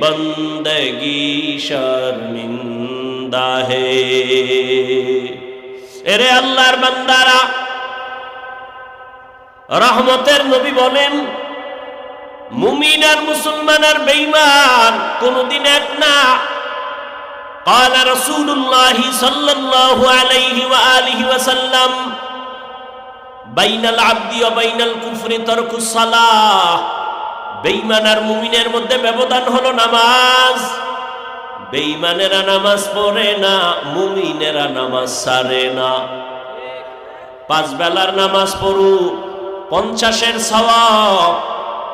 বন্দগি শর্মিন্দা হে এরে আল্লাহর বান্দারা রহমতের নবী বলেন মুমিন আর মুসলমান আর বেঈমান কোনদিন এক না قال رسول الله صلى الله عليه وآله وسلم بين العبد وبين الكفر ترك الصلاه বেঈমান আর মুমিনের মধ্যে ব্যবধান হলো নামাজ। বেঈমানেরা নামাজ পড়ে না, মুমিনেরা নামাজ সারে না। পাঁচ বেলার নামাজ পড়ু পঞ্চাশের সওয়াব।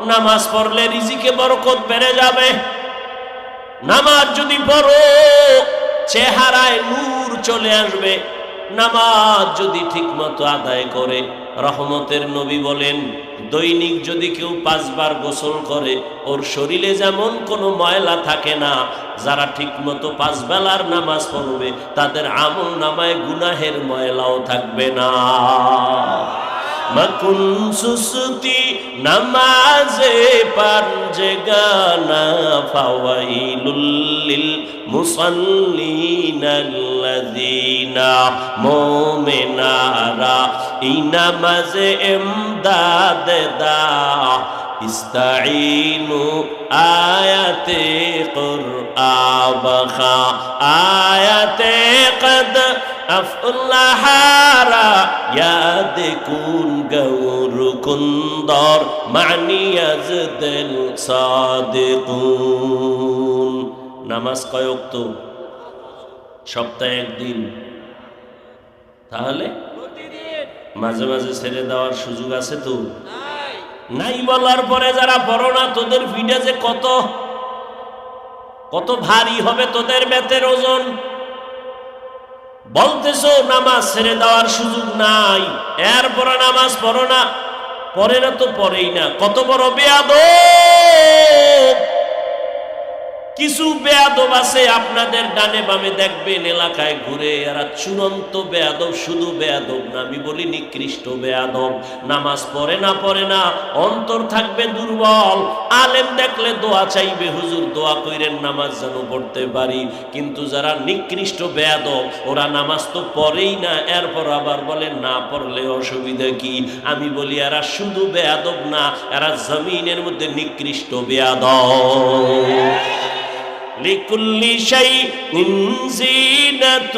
নামাজ পড়লে রিজিকে বরকত বেড়ে যাবে। নামাজ যদি পড়ো, চেহারায় নূর চলে আসবে। নামাজ যদি ঠিকমতো আদায় করে রহমতের নবী বলেন, দৈনিক যদি কেউ পাঁচবার গোসল করে, ওর শরীরে যেমন কোনো ময়লা থাকে না, যারা ঠিকমতো পাঁচ বেলার নামাজ পড়বে, তাদের আমল নামায় গুনাহের ময়লাও থাকবে না। مکن سستی نماز پانجے گانا للمصلين الذين مومنا مومنارا اینمز امداد دا استعينوا آیت قرآن بخا آیت قد আফলাহারা ইয়াদ কুন গৌর কুন্দর মানিয়াজ দিল সাদিকুন। নামাজ কয়ক তো সপ্তাহে একদিন। তাহলে? মাঝে মাঝে ছেড়ে দেওয়ার সুযোগ আছে তো? নাই বলার পরে যারা পড়ো না, তোদের ফিডে যে কত কত ভারী হবে তোদের বেতের ওজন। বলতেছো, নামাজ ছেড়ে দেওয়ার সুযোগ নাই। এরপরে নামাজ পড়ো না পরে না তো পরেই না। কত বড় বেয়াদ কিছু বেয়াদব আছে আপনাদের ডানে বামে দেখবেন এলাকায় ঘুরে, এরা চূড়ান্ত বেয়াদব, শুধু বেয়াদব না, আমি বলি নিকৃষ্ট বেয়াদব। নামাজ পড়ে না পড়ে না, অন্তর থাকবে দুর্বল। আলেম দেখলে দোয়া চাইবে, হুজুর দোয়া কইরেন নামাজ যেন পড়তে পারি। কিন্তু যারা নিকৃষ্ট বেয়াদব, ওরা নামাজ তো পড়েই না, এরপর আবার বলে, না পড়লে অসুবিধা কি? আমি বলি, এরা শুধু বেয়াদব না, এরা জমিনের মধ্যে নিকৃষ্ট বেয়াদব। كل شيء زينة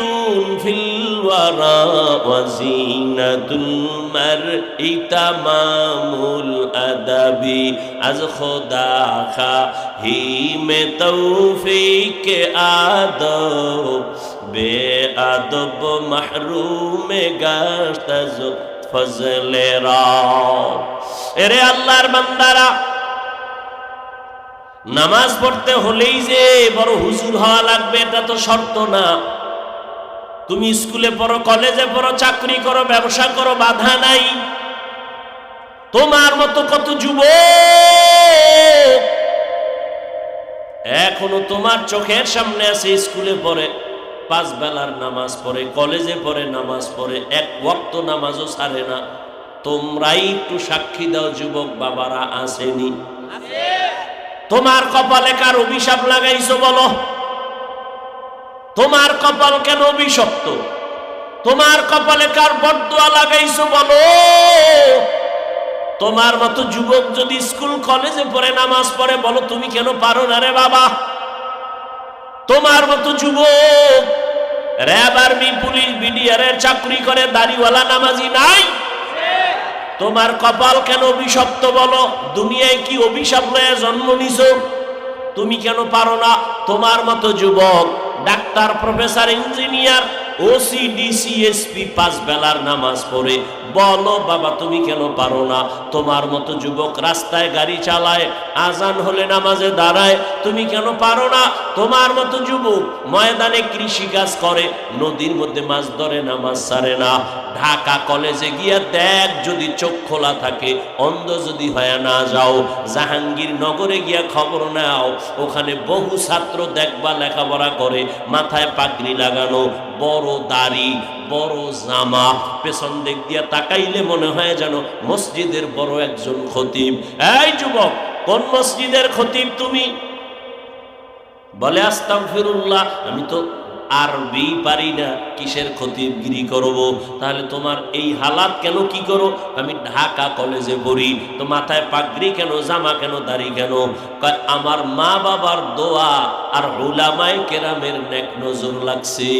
في الورى وزينة المرء تمام الأدب از خدا خواهی میں توفیق آدب بے ادب محروم گشت فضل را ارے اللہ بندرہ নামাজ পড়তে হলেই যে বড় হুজুর হওয়া লাগবে, এটা তো শর্ত না। তুমি স্কুলে পড়ো, কলেজে পড়ো, চাকরি করো, ব্যবসা করো, বাধা নাই। তোমার মতো কত যুব এখনও তোমার চোখের সামনে আছে, স্কুলে পড়ে, পাঁচ বেলার নামাজ পড়ে, কলেজে পড়ে, নামাজ পড়ে, এক ওয়াক্ত নামাজও ছাড়ে না। তোমরাই একটু সাক্ষী দাও, যুবক বাবারা, আসেনি। তোমার কপালে কার অভিশাপ লাগাইছো বলো? তোমার কপাল কেন অভিশপ্ত? তোমার কপালে কার বদুয়া লাগাইছো বলো? তোমার মতো যুবক যদি স্কুল, কলেজে পড়ে, নামাজ পড়ে, বলো, তুমি কেন পারো না রে বাবা? তোমার মতো যুবক, র্যাব আর্মি, পুলিশ, বিডিআরের চাকরি করে, দাড়িওয়ালা, নামাজি নাই। তোমার কপাল কেন অভিশপ্ত বলো? দুনিয়ায় কি অভিশাপ লয়ে জন্ম নিছ? তুমি কেন পারো না? তোমার মতো যুবক, doctor, professor, engineer OC DC SP পাঁচ বেলার নামাজ পড়ে। বলো, বাবা, তুমি কেন পারো না? তোমার মতো যুবক রাস্তায় গাড়ি চালায় আজান হলে নামাজে দাঁড়ায়, তুমি কেন পারো না? তোমার মতো যুবক ময়দানে কৃষি কাজ করে, নদীর মধ্যে মাছ ধরে, নামাজ সারে না। ঢাকা কলেজে গিয়া দেখ যদি চোখ খোলা থাকে, অন্ধ যদি হয়ে না যাও, জাহাঙ্গীর নগরে গিয়া খবর নাও, ওখানে বহু ছাত্র দেখবা, লেখাপড়া করে, মাথায় পাগড়ি লাগানো, বড় দাড়ি, বড় জামা, পেছন দিক দিয়া তাকাইলে মনে হয় যেন মসজিদের বড় একজন খতিব। এই যুবক কোন মসজিদের খতিব তুমি? বলে আসতাম ফিরুল্লাহ আমি তো আরবি পারি না, কিসের খতিবগিরি করব? তাহলে তোমার এই হালাত কেন কি করো? আমি ঢাকা কলেজে পড়ি, তো মাথায় পাগড়ি কেন, জামা কেন, দাড়ি কেন? আমার মা বাবার দোয়া আর ওলামায় কেরামের নেক নজর লাগছে।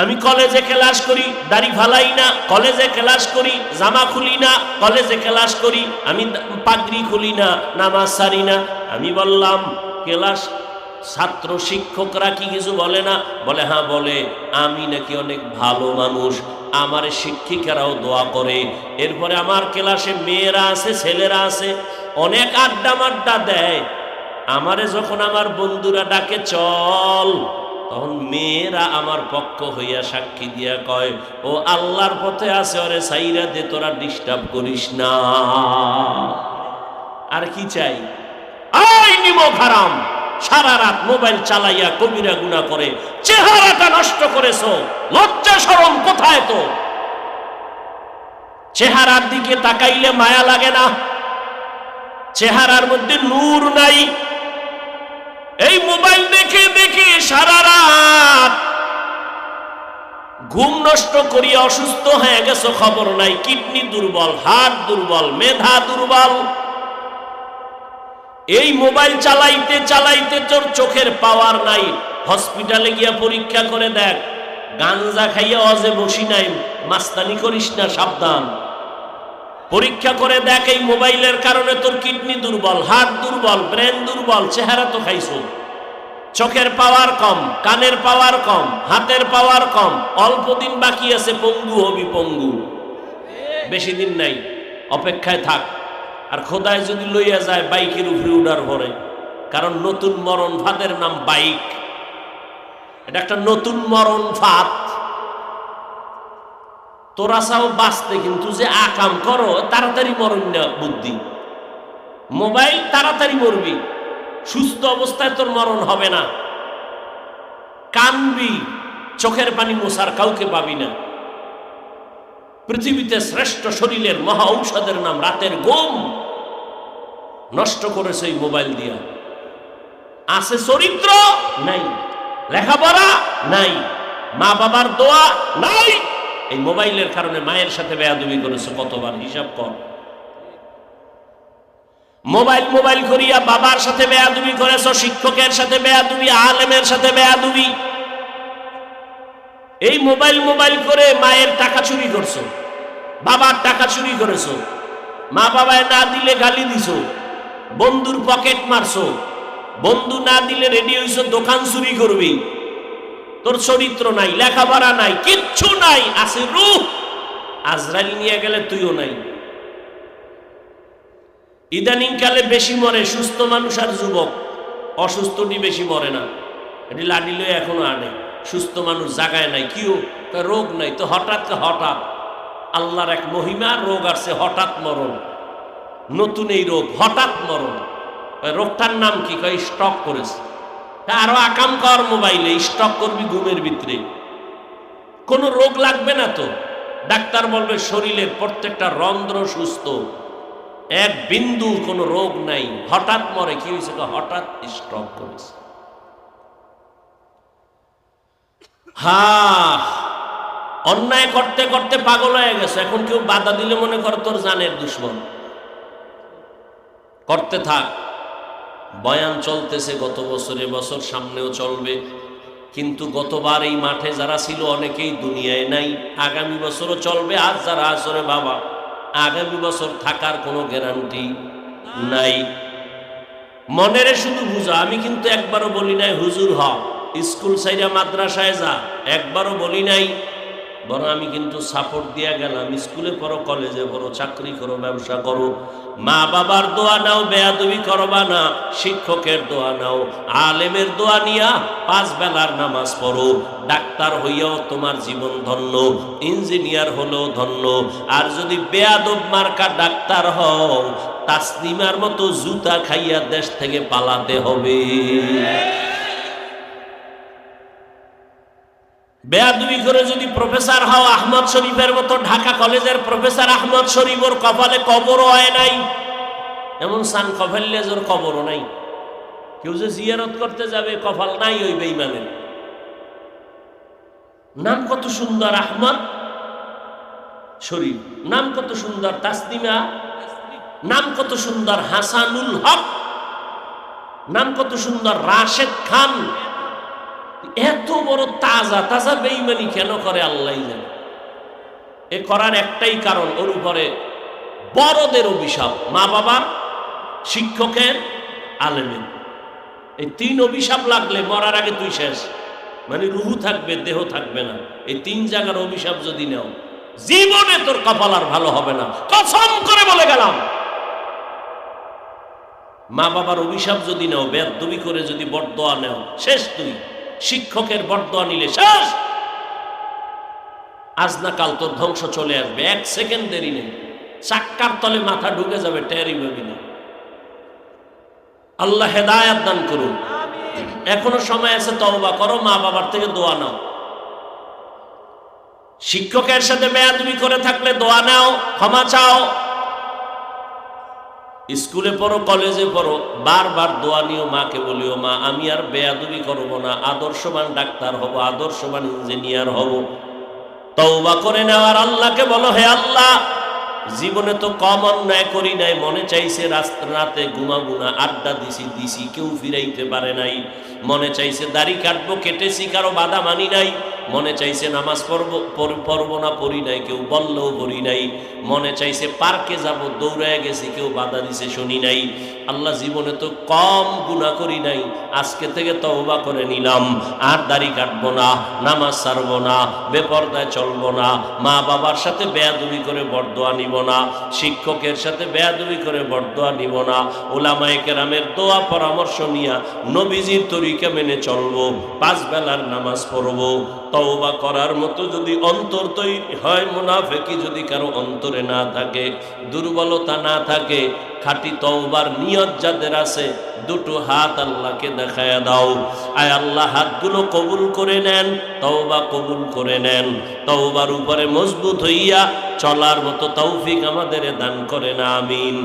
আমি কলেজে ক্লাস করি, দাড়ি ফালাই না, কলেজে ক্লাস করি, জামা খুলি না, কলেজে ক্লাস করি, আমি পাগড়ি খুলি না, নামাজ সারি না। আমি বললাম, ক্লাস, ছাত্র শিক্ষকরা কি কিছু বলে না? বলে হ্যাঁ বলে। আমি নাকি অনেক ভালো মানুষ, আমার শিক্ষিকারাও দোয়া করে। এরপরে আমার ক্লাসে মেয়েরা আছে, ছেলেরা আছে, অনেক আড্ডা মাড্ডা দেয়। আমারে যখন আমার বন্ধুরা ডাকে, চল তখন মেয়েরা আমার পক্ষ হইয়া সাক্ষী দিয়া কয়, ও আল্লাহর পথে আছে, ওরে সাইরা দে, তোরা ডিস্টার্ব করিস না। আর কি চাই? আই নিমক হারাম সারা রাত মোবাইল চালাইয়া কবিরা গুণা করে, চেহারাটা নষ্ট করেছ, লজ্জা সরম কোথায় তো চেহারার দিকে তাকাইলে মায়া লাগে না, চেহারার মধ্যে নূর নাই এই মোবাইল দেখে দেখে সারা রাত ঘুম নষ্ট করিয়া অসুস্থ হয়ে গেছো, খবর নাই। কিডনি দুর্বল হার্ট দুর্বল, মেধা দুর্বল। এই মোবাইল চালাইতে চালাইতে তোর চোখের পাওয়ার নাই। হসপিটালে গিয়া পরীক্ষা করে দেখ। গাঞ্জা খাইয়া অজে বসি নাই। মাস্তানি করিস না, সাবধান। পরীক্ষা করে দেখ এই মোবাইলের কারণে তোর কিডনি দুর্বল, হাত দুর্বল, ব্রেন দুর্বল, চেহারা তো খাইছো। চোখের পাওয়ার কম, কানের পাওয়ার কম, হাতের পাওয়ার কম, অল্প দিন বাকি আছে পঙ্গু হবি পঙ্গু। বেশি দিন নাই, অপেক্ষায় থাক। আর খোদায় যদি লইয়া যায়, বাইকের উপরে উড়ার পরে কারণ নতুন মরণ ফাঁদের নাম বাইক। এটা একটা নতুন মরণ ফাঁদ। তোরা চাও বাঁচতে, কিন্তু যে আকাম করো, তাড়াতাড়ি মরণ না বুদ্ধি। মোবাইল তাড়াতাড়ি মরবি। সুস্থ অবস্থায় তোর মরণ হবে না। কানবি, চোখের পানি মোছার কাউকে পাবি না। পৃথিবীতে শ্রেষ্ঠ শরীরের মহা ঔষধের নাম রাতের ঘুম। নষ্ট করেছে এই মোবাইল দিয়া। আছে চরিত্র? নাই। লেখাপড়া? নাই। মা বাবার দোয়া? নাই। এই মোবাইলের কারণে মায়ের সাথে বেয়াদবি করেছে, কতবার হিসাব কর। মোবাইল মোবাইল করিয়া বাবার সাথে বেয়াদুবি করেছ, শিক্ষকের সাথে বেয়াদুবি, আলেমের সাথে বেয়াদুবি। এই মোবাইল মোবাইল করে মায়ের টাকা চুরি করছ, বাবার টাকা চুরি করেছ, মা বাবায় না দিলে গালি দিছো, বন্ধুর পকেট মারছো, বন্ধু না দিলে রেডি হইছো, দোকান চুরি করবি। তোর চরিত্র নাই, লেখাপড়া নাই, কিচ্ছু নাই। আছে রূপ আজরাইল নিয়ে গেলে তুইও নাই। ইদানিং কালে বেশি মরে সুস্থ মানুষ আর যুবক। অসুস্থটি বেশি মরে না। এটি লয়ে এখনও আনে। সুস্থ মানুষ জাগায় নাই। কিও? কয় রোগ নাই। তো হঠাৎ হঠাৎ? আল্লাহর এক মহিমা, রোগ আসছে, হঠাৎ মরণ। নতুন এই রোগ, হঠাৎ মরণ। রোগটার নাম কি? কয়, স্টক করেছে। তা আরও আকাম কর মোবাইলে, স্টক করবি ঘুমের ভিতরে। কোনো রোগ লাগবে না তো? ডাক্তার বলবে শরীরের প্রত্যেকটা রন্ধ্র সুস্থ। এক বিন্দু কোনো রোগ নাই। হঠাৎ মরে, কি হয়েছে হঠাৎ স্ট্রক করেছে। হা অন্যায় করতে করতে পাগল হয়ে গেছে। এখন কেউ বাধা দিলে মনে কর তোর জানের দুশ্মন। করতে থাক। বয়ান চলতেছে, গত বছরে বছর সামনেও চলবে। কিন্তু গতবার এই মাঠে যারা ছিল, অনেকেই দুনিয়ায় নাই। আগামী বছরও চলবে, আর যারা আসরে বাবা, আগামী বছর থাকার কোনো গ্যারান্টি নাই। মনেরে শুধু বুঝা, আমি কিন্তু একবারও বলি নাই, হুজুর, হ, স্কুল সাইরা মাদ্রাসায় যা। একবারও বলি নাই বরং আমি কিন্তু সাপোর্ট দিয়া গেলাম। স্কুলে পড়ো কলেজে পড়ো চাকরি করো, ব্যবসা করো। মা বাবার দোয়া নাও, বেয়াদবি করবা না, শিক্ষকের দোয়া নাও, আলেমের দোয়া নিয়া পাঁচ বেলার নামাজ পড়ো। ডাক্তার হইয়াও তোমার জীবন ধন্য, ইঞ্জিনিয়ার হলেও ধন্য। আর যদি বেয়াদব মার্কা ডাক্তার হও তাসলিমার মতো জুতা খাইয়া দেশ থেকে পালাতে হবে। বেয়াদুবি করে যদি প্রফেসর হও, আহমদ শরীফের মতো ঢাকা কলেজের প্রফেসর আহমদ শরীফর কপালে কবরও হয় নাই। এমন সান কফাল্লেজোর কবরও নাই। কেউ যে জিয়ারত করতে যাবে, কপাল নাই ওই বেইমানের নাম কত সুন্দর, আহমদ শরীফ। নাম কত সুন্দর তাসলিমা নাম কত সুন্দর, হাসানুল হক। নাম কত সুন্দর, রাশেদ খান। এত বড় তাজা তাজা বেইমানি কেন করে আল্লাহ জানে? এ করার একটাই কারণ ওর উপরে বড়দের অভিশাপ। মা বাবার, শিক্ষকের, আলেমের। এই তিন অভিশাপ লাগলে মরার আগে তুই শেষ। মানে রুহু থাকবে, দেহ থাকবে না। এই তিন জায়গার অভিশাপ যদি নেও, জীবনে তোর কপাল আর ভালো হবে না। কসম করে বলে গেলাম। মা বাবার অভিশাপ যদি নেও বেদবি করে যদি বরদোয়া নেও, শেষ তুই। শিক্ষকের বরদোয়া নিলে শেষ। আজ না কাল তোর ধ্বংস চলে আসবে এক সেকেন্ড দেরি নেই। চাক্কার তলে মাথা ঢুকে যাবে টেরি ভাবি না। আল্লাহ হেদায়াত দান করুন। এখনও সময় আছে তওবা করো মা বাবার থেকে দোয়া নাও। শিক্ষকের সাথে বেয়াদবি করে থাকলে দোয়া নাও ক্ষমা চাও। স্কুলে পড়ো, কলেজে পড়ো, বারবার দোয়া নিও মাকে বলিও, মা, আমি আর বেয়াদুবি করব না, আদর্শবান ডাক্তার হব, আদর্শবান ইঞ্জিনিয়ার হব। তওবা করে নেওয়ার আল্লাহকে বলো, হে আল্লাহ, জীবনে তো কম অন্যায় করি নাই, মনে চাইছে রাস্তা রাতে গুমা আড্ডা দিছি দিছি, কেউ ফিরাইতে পারে নাই। মনে চাইছে, দাড়ি কাটবো, কেটেছি, কারও বাধা মানি নাই। মনে চাইছে, নামাজ পড়ব, পড়- পড়ব না, পড়ি নাই, কেউ বললেও পড়ি নাই। মনে চাইছে, পার্কে যাব, দৌড়ায় গেছি, কেউ বাধা দিছে, শুনি নাই। আল্লাহ জীবনে তো কম গুণা করি নাই। আজকে থেকে তওবা করে নিলাম। আর দাড়ি কাটবো না, নামাজ ছাড়বো না, বেপর্দায় চলবো না মা বাবার সাথে বেয়াদবি করে বরদোয়া নিব না, শিক্ষকের সাথে বেয়াদবি করে বরদোয়া নিব না ওলামায়ে কেরামের দোয়া পরামর্শ নিয়া নবীজির তরিকা মেনে চলবো, পাঁচ বেলার নামাজ পড়ব, তওবা করার মতো যদি অন্তর তৈরি হয়, মুনাফেকি যদি কারও অন্তরে না থাকে, দুর্বলতা না থাকে, খাঁটি তওবার নিয়ত যাদের আছে, দুটো হাত আল্লাহকে দেখায় দাও। আয় আল্লাহ, হাতগুলো কবুল করে নেন, তওবা কবুল করে নেন। তওবার উপরে মজবুত হইয়া চলার মতো তৌফিক আমাদের দান করে না আমিন।